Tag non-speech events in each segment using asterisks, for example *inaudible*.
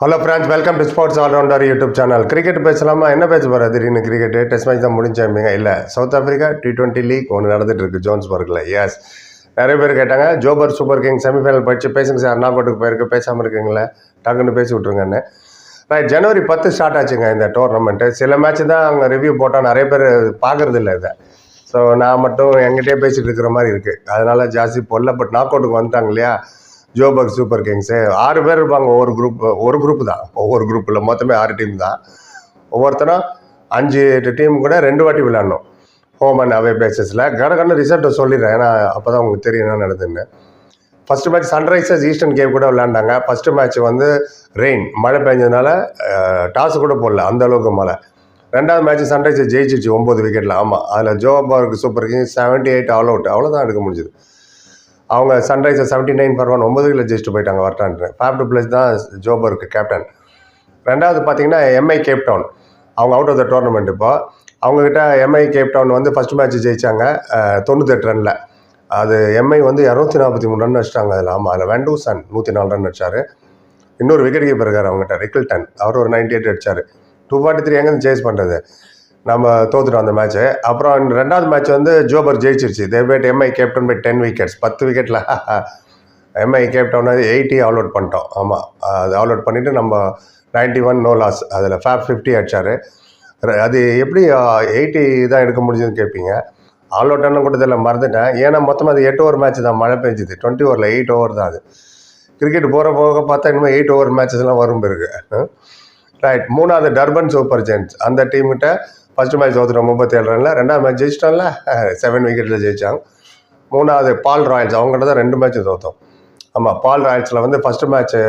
Hello friends welcome to sports allrounder YouTube channel cricket பேசலாமா? என்ன பேச போகிறா திடீர்னு கிரிக்கெட் டெஸ்ட் மேட்ச் தான் முடிஞ்சாமிங்க இல்லை. South Africa T twenty league ஒன்று நடந்துட்டு இருக்கு ஜோன்ஸ்பர்கில் எஸ் நிறைய பேர் கேட்டாங்க ஜோபர் சூப்பர் கிங் செமிஃபைனல் படித்து பேசுங்க சார் நாகோட்டுக்கு போயிருக்கு பேசாமல் இருக்கீங்களே? டக்குன்னு பேசி விட்ருங்கன்னு ரைட் ஜனவரி பத்து ஸ்டார்ட் ஆச்சுங்க இந்த டோர்னமெண்ட்டு சில மேட்ச் தான் அங்கே ரிவ்யூ போட்டால் நிறைய பேர் பார்க்கறது இல்லை இதை. ஸோ நான் மட்டும் எங்கிட்டே பேசிகிட்டு இருக்கிற மாதிரி இருக்குது அதனால் ஜாஸ்தி போடல பட் நாக் அவுட்டுக்கு வந்துட்டாங்க இல்லையா? ஜோபர்க் சூப்பர் கிங்ஸு ஆறு பேர் இருப்பாங்க ஒவ்வொரு குரூப் ஒரு குரூப் தான். ஒவ்வொரு குரூப்பில் மொத்தமே ஆறு டீம் தான். ஒவ்வொருத்தரும் அஞ்சு டீம் கூட ரெண்டு வாட்டி விளையாடணும். ஹோம் அண்ட் அவே பேசஸில் கடகடன்னு ரிசல்ட்டை சொல்லிடுறேன். ஏன்னா அப்போ தான் உங்களுக்கு தெரியும் என்ன நடந்ததுன்னு. First match Sunrisers Eastern Cape கூட விளையாண்டாங்க. ஃபஸ்ட்டு மேட்ச் வந்து ரெயின் மழை பெஞ்சதுனால டாஸ் கூட போடல. அந்த அளவுக்கு மழை. ரெண்டாவது மேட்ச் சன்ரைசர்ஸ் ஜெயிச்சிச்சு ஒம்பது விக்கெட்டில் ஆமாம் அதில் Joburg Super King seventy eight all out அவ்வளோதான் எடுக்க முடிஞ்சுது. அவங்க Sunriser seventy nine for one ஒம்பது கிலோ ஜெயிச்சுட்டு போயிட்டாங்க வரட்டான்ட்டு. ஃபேப் டு ப்ளஸ் தான் ஜோபருக்கு கேப்டன் ரெண்டாவது பார்த்தீங்கன்னா எம்ஐ கேப் டவுன் அவங்க அவுட் ஆஃப் த டோர்னமெண்ட் இப்போ. அவங்கக்கிட்ட எம்ஐ கேப் டவுன் வந்து ஃபஸ்ட் மேட்ச் ஜெயிச்சாங்க தொண்ணூத்தெட்டு ரனில் அது எம்ஐ வந்து இரநூத்தி நாற்பத்தி மூணு ரன் அடிச்சிட்டாங்க அதில். ஆமாம் அதில் வெண்டூசன் நூற்றி நாலு ரன் அடிச்சார். இன்னொரு விக்கெட் கீப்பர் இருக்கார் அவங்ககிட்ட ரிக்கில்டன் அவர் ஒரு நைன்டி எயிட் அடிச்சார். டூ ஃபார்ட்டி த்ரீ எங்கேருந்து சேஸ் பண்ணுறது நம்ம தோத்துட்டோம் அந்த மேட்ச்சு அப்புறம் ரெண்டாவது மேட்ச் வந்து Joburg ஜெயிச்சிருச்சு. They beat MI Cape Town by ten wickets பத்து விக்கெட்டில் எம்ஐ கேப்டன் வந்து எயிட்டி ஆல் அவுட் பண்ணிட்டோம். ஆமாம் அது ஆல் அவுட் பண்ணிவிட்டு நம்ம நைன்ட்டி ஒன் நோ லாஸ் அதில் ஃபேப் ஃபிஃப்டி அடிச்சார். அது எப்படி எயிட்டி தான் எடுக்க முடிஞ்சதுன்னு கேட்பீங்க ஆல் அவுட் கூட இதில் மறந்துட்டேன். ஏன்னா மொத்தமாக அது எட்டு ஓவர் மேட்ச் தான். மழை பெஞ்சுது. டுவெண்ட்டி ஓவரில் எயிட் ஓவர் தான் அது. கிரிக்கெட் போகிற போக பார்த்தா இனிமேல் எயிட் ஓவர் மேட்சஸ்லாம் வரும் பிறகு. *laughs* ரைட் மூணாவது டர்பன் சூப்பர் ஜெயின்ஸ் அந்த டீம்கிட்ட ஃபர்ஸ்ட் மேட்ச் தோத்துட்டோம் முப்பத்தேழு ரனில். ரெண்டாவது மேட்ச் ஜெயிச்சிட்டோம்ல? செவன் விக்கெட்டில் ஜெயிச்சாங்க. மூணாவது பால் ராயல்ஸ் அவங்ககிட்ட தான் ரெண்டு மேட்ச் தோத்தோம். ஆமாம் பால் ராயல்ஸில் வந்து ஃபஸ்ட்டு மேட்ச்சு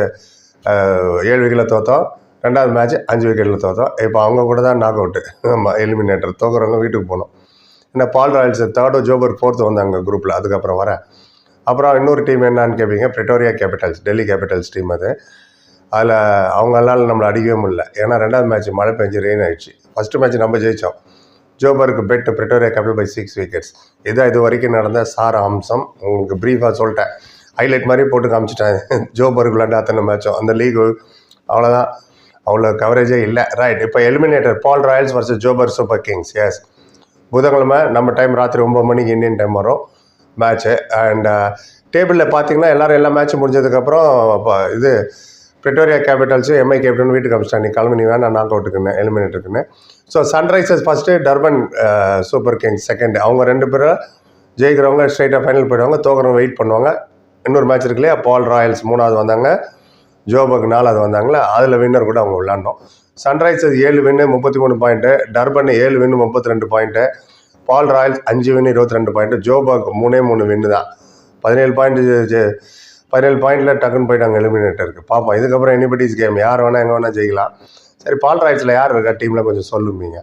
ஏழு விக்கெட்டில் தோத்தோம். ரெண்டாவது மேட்ச் அஞ்சு விக்கெட்டில் தோத்தோம். இப்போ அவங்க கூட தான் நாக் அவுட்டு ஆமாம் எலிமினேட்டர் தோக்குறவங்க வீட்டுக்கு போனோம் ஏன்னா பால் ராயல்ஸ் தேர்டோ ஜோபர் ஃபோர்த்து வந்தாங்க குரூப்பில் அதுக்கப்புறம் வரேன். அப்புறம் இன்னொரு டீம் என்னான்னு கேட்பீங்க Pretoria Capitals Delhi Capitals team அது. அதில் அவங்களால நம்மளை அடிக்கவே முடியல. ஏன்னா ரெண்டாவது மேட்ச் மழை பெஞ்சு ரெயின் ஆயிடுச்சு. ஃபஸ்ட்டு மேட்ச் நம்ம ஜெயித்தோம் ஜோபருக்கு beat Pretoria Capital by six wickets இதான் இது வரைக்கும் நடந்த சார அம்சம் உங்களுக்கு ப்ரீஃபாக சொல்லிட்டேன். ஹைலைட் மாதிரி போட்டு காமிச்சிட்டேன். ஜோபருக்கு விளையாண்ட அத்தனை மேட்சும் அந்த லீகு அவ்வளோதான் அவ்வளோ கவரேஜே இல்லை. ரைட் இப்போ eliminator Paarl Royals versus Joburg Super Kings yes புதன்கிழமை நம்ம டைம் ராத்திரி ஒம்பது மணிக்கு இந்தியன் டைம் வரும். மேட்ச்சு அண்ட் டேபிளில் uh, பார்த்தீங்கன்னா எல்லோரும் எல்லா மேட்ச்சும் முடிஞ்சதுக்கப்புறம் இப்போ இது பிரிட்டோரியா கேபிட்டல்ஸும் எம்ஐ கேபிட்டல் வீட்டுக்கு அமிச்சிட்டாங்க. நீ கிளம்பி நீ வேணா நாக் அவுட்டுக்குன்னு எலிமினேட்டருக்குன்னு so Sunrisers first Durban Super Kings second அவங்க ரெண்டு பேரும் ஜெயிக்கிறவங்க ஸ்ட்ரைட்டாக ஃபைனல் போயிடுவாங்க. தோக்கிறவங்க வெயிட் பண்ணுவாங்க. இன்னொரு மேட்ச் இருக்கு இல்லையா? பால் ராயல்ஸ் மூணாவது வந்தாங்க. ஜோபக் நாலாவது வந்தாங்களே அதில் வின்னர் கூட அவங்க விளாண்டோம் சன்ரைசர்ஸ் ஏழு வின்னு முப்பத்தி மூணு பாயிண்ட்டு டர்பன் ஏழு வின்னு முப்பத்தி ரெண்டு பாயிண்ட்டு பால் ராயல்ஸ் அஞ்சு வின்னு இருபத்தி ரெண்டு பாயிண்ட்டு ஜோபக் மூணே மூணு வின்னு தான். பதினேழு பாயிண்ட் பதினேழு பாயிண்டில் டக்குன்னு போயிட்டாங்க எலிமினேட்டருக்கு பார்ப்போம் இதுக்கப்புறம் எனிபடிஸ் கேம் யார் வேணால் எங்கே வேணால் ஜெயிக்கலாம். சரி பால் ராயல்ஸில் யார் இருக்கா டீமில் கொஞ்சம் சொல்லுவீங்க.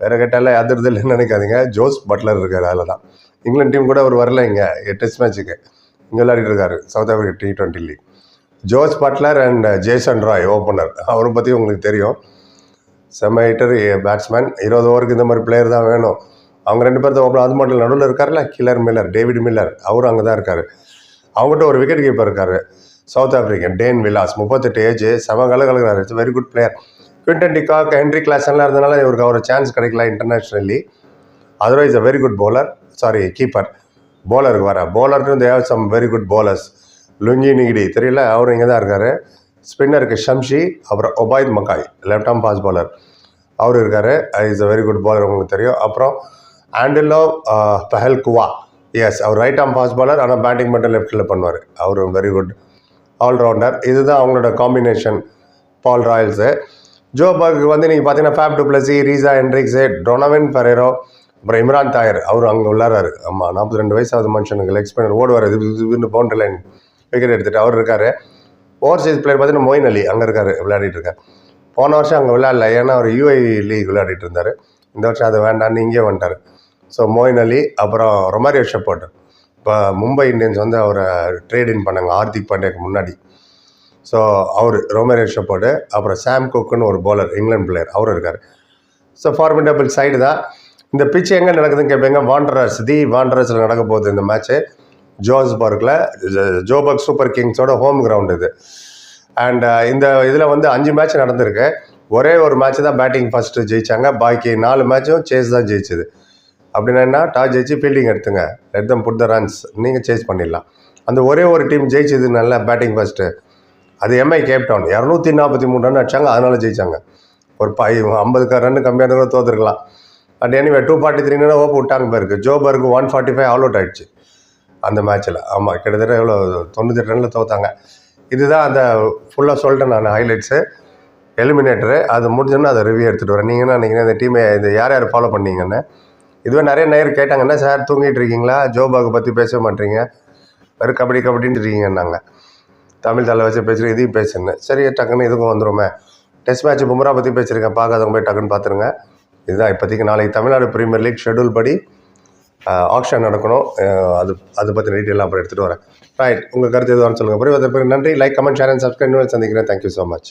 வேறு கேட்டால அதிர்தல் இல்லைன்னு நினைக்காதீங்க. ஜோஸ் பட்லர் இருக்கார் அதில் தான் இங்கிலாந்து டீம் கூட அவர் வரல இங்கே. டெஸ்ட் மேட்ச்சுக்கு இங்கே விளையாடிட்டு இருக்காரு South Africa T twenty league Jos Buttler and Jason Roy opener அவரை பற்றி உங்களுக்கு தெரியும். செம்ம ஹிட்டர் பேட்ஸ்மேன் இருபது ஓவருக்கு இந்த மாதிரி பிளேயர் தான் வேணும். அவங்க ரெண்டு பேர்த்த ஓப்பனர் அது மட்டும் நடுவில் இருக்கார்ல கில்லர் மில்லர் டேவிட் மில்லர் அவரும் அங்கே தான் இருக்கார். அவங்ககிட்ட ஒரு விக்கெட் கீப்பர் இருக்கார். சவுத் ஆஃப்ரிக்கன் டேன் விலாஸ் முப்பத்தெட்டு ஏஜ் செம கலகலகிறார் it's very good player Quinton de Kock Heinrich கிளாஸ்லாம் இருந்தனால இவருக்கு அவர் சான்ஸ் கிடைக்கல internationally otherwise a very good bowler. Sorry keeper பவுலருக்கு வர bowler they've some very good bowlers. Lungi Ngidi தெரியல? அவரும் இங்கே தான் இருக்கார் ஸ்பின்னருக்கு ஷம்ஷி அப்புறம் Obed McCoy left arm fast bowler. அவர் இருக்கார். Is a very good bowler உங்களுக்கு தெரியும். அப்புறம் ஆண்டிலோ பஹல் குவா எஸ் அவர் ரைட் ஆம் ஃபாஸ்ட் பாலர் ஆனால் பேட்டிங் மட்டும் லெஃப்ட்டில் பண்ணுவார். அவர் வெரி குட் ஆல்ரவுண்டர் இதுதான் அவங்களோட காம்பினேஷன் பால் ராயல்ஸு ஜோபர்க் வந்து நீங்கள் பார்த்தீங்கன்னா ஃபேப் டுப்ளசி ரீசா ஹென்ரிக்ஸு டொனவின் ஃபெரேரோ அப்புறம் இம்ரான் தாயர் அவர் அங்கே விளாட்றாரு ஆமாம் நாற்பத்தி ரெண்டு வயசாவது மனுஷனுக்கு லெக் ஸ்பின்னர் ஓடுவார். இது இதுன்னு பவுண்டரி லைன் விக்கெட் எடுத்துகிட்டு அவர் இருக்கார். ஓவர்சீஸ் பிளேயர் பார்த்தீங்கன்னா மொயின் அலி அங்கே இருக்கார் விளையாடிட்டு இருக்கார். போன வருஷம் அங்கே விளையாடல ஏன்னா அவர் யூஐ லீக் விளையாடிட்டு இருந்தார். இந்த வருஷம் அது வேண்டான்னு இங்கே வந்துட்டார். ஸோ மோயின் அலி அப்புறம் ரொமாரியோ ஷெப்பர்ட் இப்போ மும்பை இந்தியன்ஸ் வந்து அவரை ட்ரேட் இன் பண்ணாங்க ஹார்திக் பாண்டியாக்கு முன்னாடி. ஸோ அவர் ரோமேரியோ ஷெப்பர்டு அப்புறம் சாம் குக்குன்னு ஒரு பவுலர் இங்கிலாந்து பிளேயர் அவர் இருக்கார். ஸோ ஃபார்மிடபிள் சைடு தான். இந்த பிச் எங்கே நடக்குதுன்னு கேட்பீங்க வாண்டரர்ஸ் தி வாண்டரர்ஸில் நடக்க போகுது இந்த மேட்ச்சு ஜோன்ஸ்பர்க்கில் ஜோபர்க் சூப்பர் கிங்ஸோட ஹோம் கிரவுண்ட் இது. அண்ட் uh, இந்த இதில் வந்து அஞ்சு மேட்ச் நடந்திருக்கு. ஒரே ஒரு மேட்ச் தான் பேட்டிங் ஃபஸ்ட்டு ஜெயித்தாங்க பாக்கி நாலு மேட்சும் சேஸ் தான் ஜெயிச்சது. அப்படின்னா டாஸ் ஜெயிச்சு ஃபீல்டிங் எடுத்துங்க. Let them put the runs நீங்கள் சேஸ் பண்ணிடலாம். அந்த ஒரே ஒரு டீம் ஜெயிச்சது நல்ல பேட்டிங் ஃபஸ்ட்டு அது எம்ஐ கேப்டவுன் இரநூத்தி நாற்பத்தி மூணு ரன் அடிச்சாங்க. அதனால ஜெயிச்சாங்க. ஒரு பை ஐம்பதுக்கு ரன் கம்மியாக இருந்தால் தோத்துருக்கலாம். பட் எனிவே டூ ஃபார்ட்டி த்ரீனா ஓப்பு விட்டாங்க பேருக்கு ஜோபருக்கு one forty five all out ஆயிடுச்சு. அந்த மேட்ச்சில் ஆமாம் கிட்டத்தட்ட எவ்வளோ? தொண்ணூற்றி ரனில் தோத்தாங்க. இதுதான் அந்த ஃபுல்லாக சொல்லிட்டேன் நான் ஹைலைட்ஸு எலிமினேட்டரு அது முடிஞ்சோன்னா அதை ரிவ்யூ எடுத்துகிட்டு வரேன். நீங்கள் என்ன நினைக்கிறீங்க? இந்த டீமை இது யார் யார் ஃபாலோ பண்ணீங்கன்னு? இதுவே நிறைய நேர் கேட்டாங்க என்ன சார் தூங்கிட்டு இருக்கீங்களா? ஜோபாக்கு பற்றி பேச மாட்டீங்க. வெறும் கபடி கபடின்னு இருக்கீங்கன்னாங்க தமிழ் தலை வச்சு பேசுகிறேன் இதையும் பேசுனேன் சரி டக்குன்னு இதுக்கும் வந்துடுமே டெஸ்ட் மேட்ச் பும்ரா பற்றி பேசியிருக்கேன் பார்க்காதவங்க போய் டக்குன்னு பார்த்துருங்க. இதுதான் இப்போதைக்கு நாளைக்கு தமிழ்நாடு பிரீமியர் லீக் ஷெட்யூல் படி ஆக்ஷன் நடக்கணும். அது அதை பற்றி டீட்டெயிலாக அப்புறம் எடுத்துகிட்டு வரேன். ரைட் உங்கள் கருத்து எதுவான்னு சொல்லுங்கள் புரிவதற்கு நன்றி. Like comment share and subscribe சந்திக்கிறேன். Thank you so much